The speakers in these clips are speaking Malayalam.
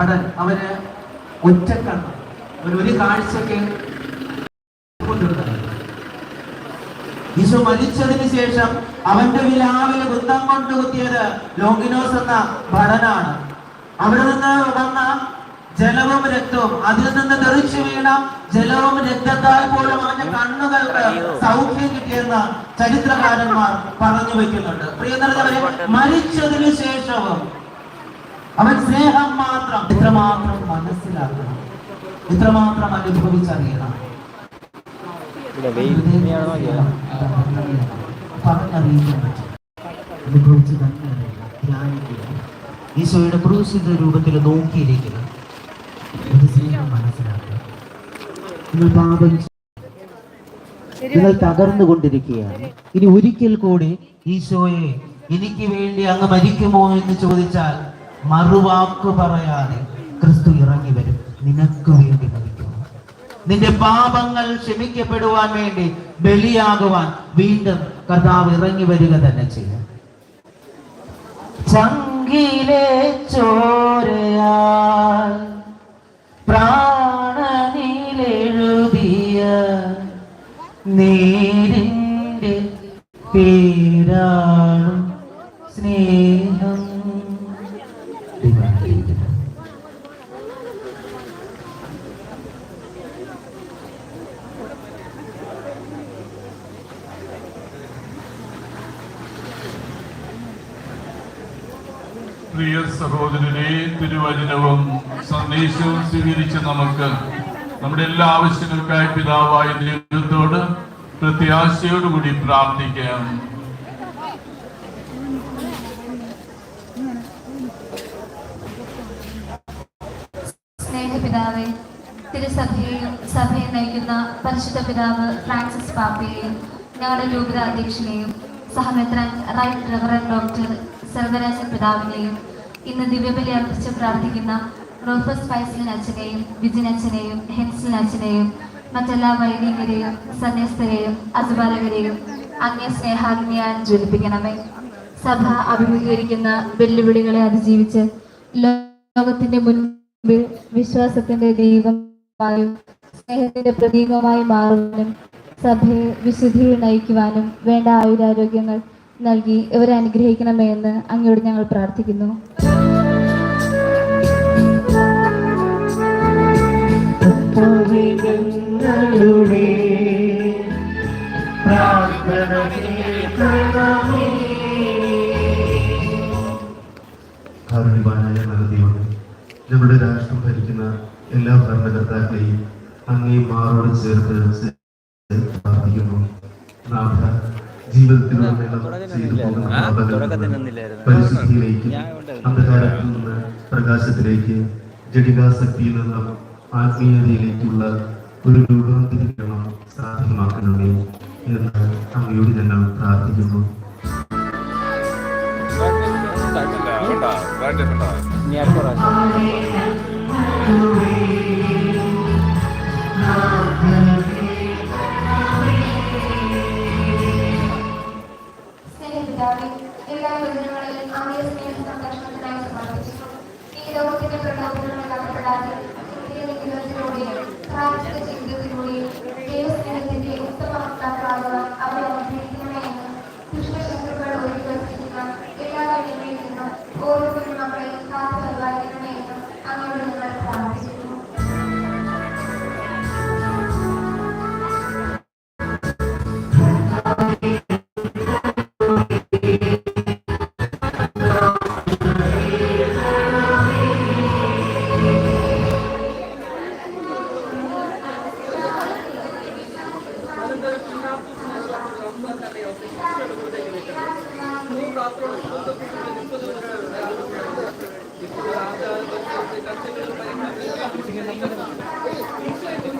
നടൻ അവന് ഒറ്റക്കണ്ണ് ഒരു ഒരു കാഴ്ചക്ക് ഈശോ മരിച്ചതിന് ശേഷം അവന്റെ വിലാവിൽ വൃത്തം കൊണ്ട് കുത്തിയത് ലോങ്കിനോസ് എന്ന ഭടനാണ്. അവിടെ നിന്ന് വന്ന ജലവും രക്തവും അതിൽ നിന്ന് തെറിച്ചു വീണ ജലവും രക്തത്താൽ പോലും അവന്റെ കണ്ണുകൾക്ക് സൗഖ്യം കിട്ടിയെന്ന് ചരിത്രകാരന്മാർ പറഞ്ഞു വെക്കുന്നുണ്ട്. പ്രിയ നിറഞ്ഞവരെ മരിച്ചതിന് ശേഷവും അവൻ സ്നേഹം മാത്രം ഇത്രമാത്രം മനസ്സിലാക്കണം. ഇത്രമാത്രം അനുഭവിച്ചറിയണം. പറഞ്ഞറിയിക്കാൻ പറ്റും അനുഭവിച്ച് തന്നെ ധ്യാനിക്കുക ഈശോയുടെ ക്രൂശിത രൂപത്തിൽ നോക്കിയിരിക്കുക ഒരു സ്നേഹം മനസ്സിലാക്കുക നിങ്ങൾ പാപം നിങ്ങൾ തകർന്നുകൊണ്ടിരിക്കുകയാണ് ഇനി ഒരിക്കൽ കൂടി ഈശോയെ എനിക്ക് വേണ്ടി അങ്ങ് മരിക്കുമോ എന്ന് ചോദിച്ചാൽ മറുവാക്ക് പറയാതെ ക്രിസ്തു ഇറങ്ങി വരും. നിനക്ക് വേണ്ടി മരിക്കുന്നു നിന്റെ പാപങ്ങൾ ക്ഷമിക്കപ്പെടുവാൻ വേണ്ടി ബലിയാകുവാൻ വീണ്ടും കർത്താവ് ഇറങ്ങി വരിക തന്നെ ചെയ്യും. ചങ്കിലെ ചോരയാൽ പ്രാണനിലെഴുതിയ നേരിന്റെ പേരാണ് സ്നേഹം. പ്രിയ സഹോദരനെ തിരുവചനവും സന്ദേശവും സ്വീകരിച്ച നമുക്ക് നമ്മുടെ എല്ലാ ആവശ്യങ്ങൾക്കായി പിതാവായ ദൈവത്തോട് പ്രത്യാശയോടുകൂടി പ്രാർത്ഥിക്കാം. സ്നേഹപിതാവെ തിരുസഭയെയും സഭയെ നയിക്കുന്ന പരിശുദ്ധ പിതാവ് ഫ്രാൻസിസ് പാപ്പയെയും ഞങ്ങളുടെ രൂപത അധ്യക്ഷനെയും സഹമിത്രൻ റൈറ്റ് റവറൻ ഡോക്ടർ സർവരാജൻ പിതാവിനെയും ഇന്ന് ദിവ്യബലി അർപ്പിച്ച് പ്രാർത്ഥിക്കുന്ന റോഫസ് ഫൈസലിൻ അച്ഛനെയും വിജിൻ അച്ഛനെയും ഹെൻസിൻ അച്ഛനെയും മറ്റെല്ലാ വൈദികരെയും സന്യസ്തരെയും അസുപാലകരെയും അങ്ങേ സ്നേഹാഗ്നിയാൽ ജ്വലിപ്പിക്കണമേ. സഭ അഭിമുഖീകരിക്കുന്ന വെല്ലുവിളികളെ അതിജീവിച്ച് ലോകത്തിന്റെ മുൻപിൽ വിശ്വാസത്തിന്റെ ദൈവമായും സ്നേഹത്തിന്റെ പ്രതീകമായി മാറുവാനും സഭയെ വിശുദ്ധിയിൽ നയിക്കുവാനും വേണ്ട ആയുരാരോഗ്യങ്ങൾ നൽകി ഇവരെ അനുഗ്രഹിക്കണമേ എന്ന് അങ്ങയോട് ഞങ്ങൾ പ്രാർത്ഥിക്കുന്നു. നമ്മുടെ രാഷ്ട്രം ഭരിക്കുന്ന എല്ലാ ഭരണകർത്താക്കളെയും അങ്ങേ മാറോട് ചേർത്ത് പ്രാർത്ഥിക്കുന്നു. നാഥ ജീവിതത്തിലുടനീളം പരിശുദ്ധിയിലേക്ക് ഞാൻ. അന്ധകാരത്തിൽ നിന്ന് പ്രകാശത്തിലേക്ക് ജടികാസക്തിയിൽ നിന്നും ആത്മീയതയിലേക്കുള്ള ഒരു രൂപാന്തരീകരണം സാധ്യമാക്കണമേ എന്ന് അങ്ങയോട് ഞങ്ങൾ പ്രാർത്ഥിക്കുന്നു. ഇനി ഈ ലോകത്തിന്റെ പ്രലോഭനങ്ങളിൽ അകപ്പെടാതെ ക്രിസ്തീയ ജീവിതത്തിലൂടെയും いいじゃないか。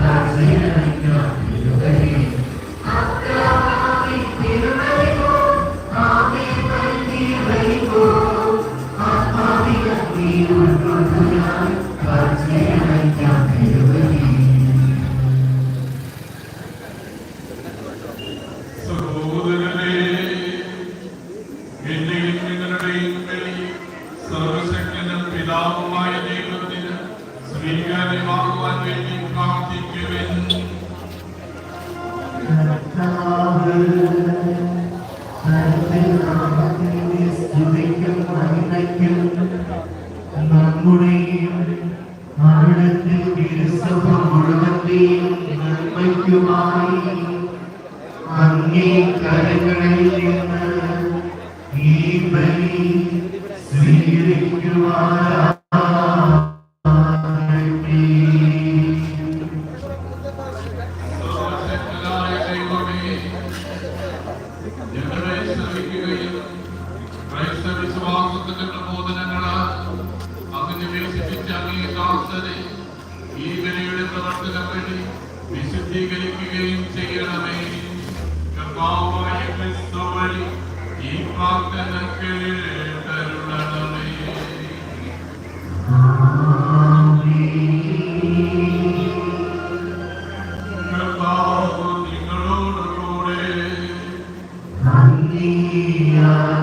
സഹോദരരെ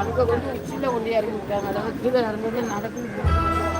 அங்கே கொஞ்சம் சின்ன ஒண்டியாக இருந்துட்டாங்க. அதெல்லாம் கீழே நடந்தது நடக்குது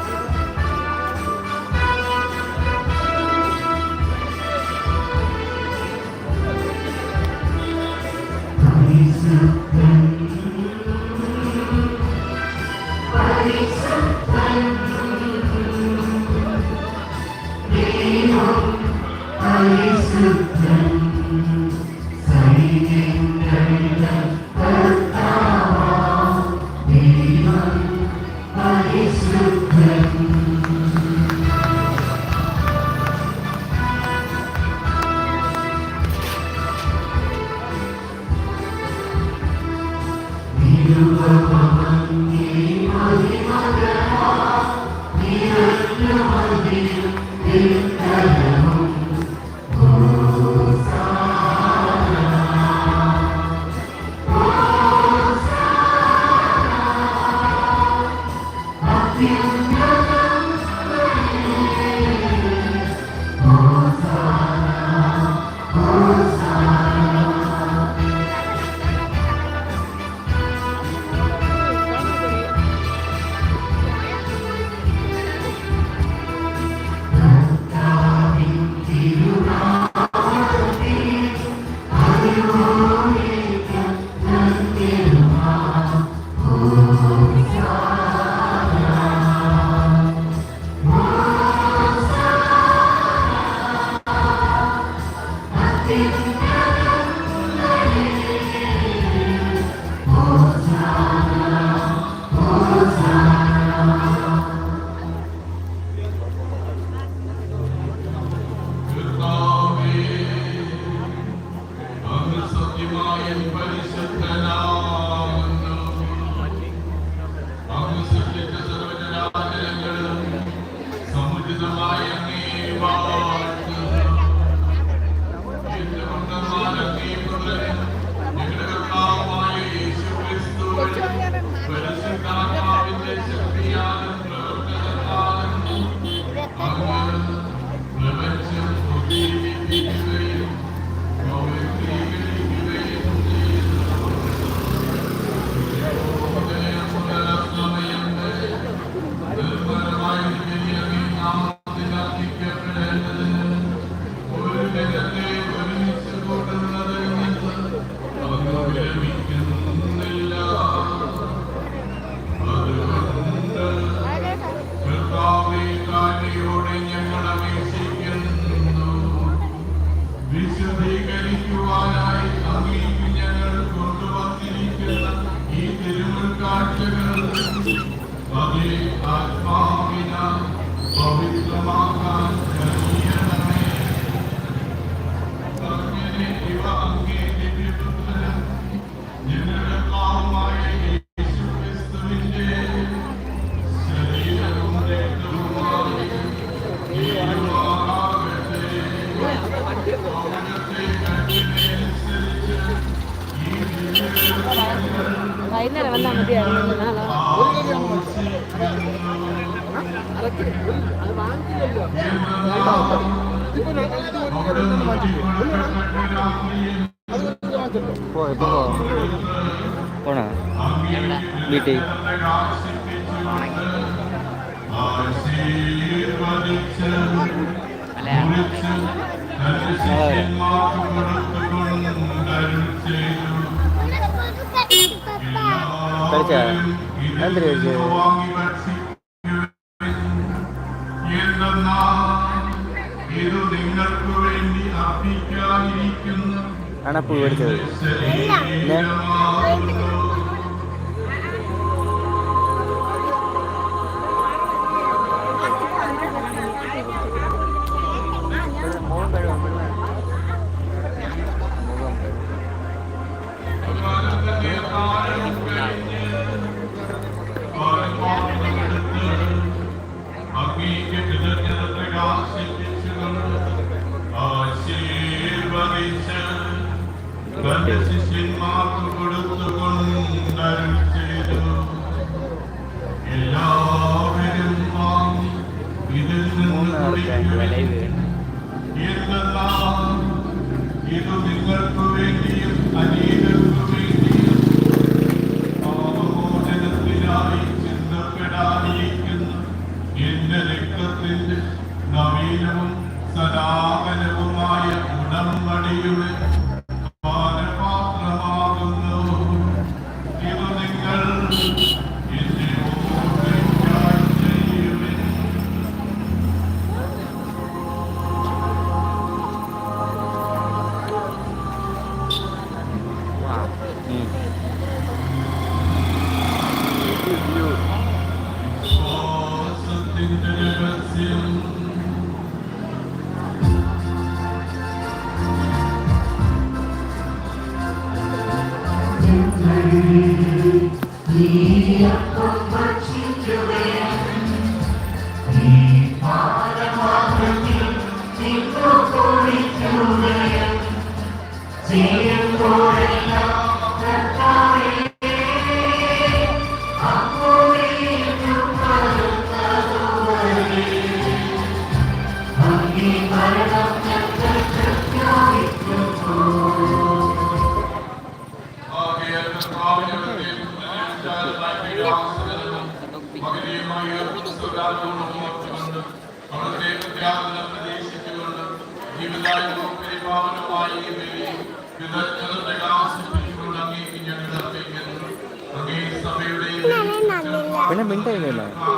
Yeah. കിട്ടി. കഴിച്ചാ എന്തിനു ഇത് നിങ്ങൾക്ക് Mm. This you. 明白了。吗